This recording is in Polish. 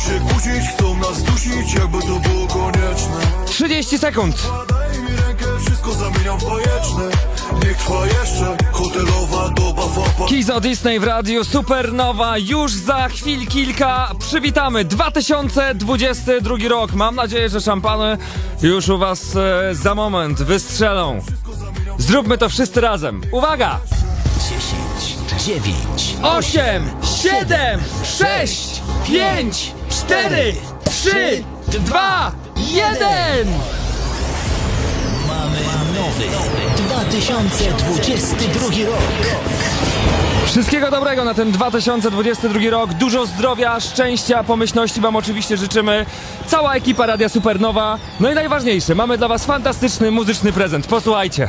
się kłócić, chcą nas dusić, jakby to było konieczne 30 sekund. Daj mi rękę, wszystko zamieniam w bajeczne Niech trwa jeszcze hotelowa doba wapa Kizo Disney w radiu Supernowa już za chwil kilka przywitamy 2022 rok. Mam nadzieję, że szampany już u was e, za moment wystrzelą. Zróbmy to wszyscy razem. Uwaga! 10, 9, 8, 7, 6, 5, 4, 3, 2, 1! mamy nowy 2022 rok. Wszystkiego dobrego na ten 2022 rok. Dużo zdrowia, szczęścia, pomyślności Wam oczywiście życzymy. Cała ekipa Radia Supernowa. No i najważniejsze, mamy dla Was fantastyczny muzyczny prezent. Posłuchajcie.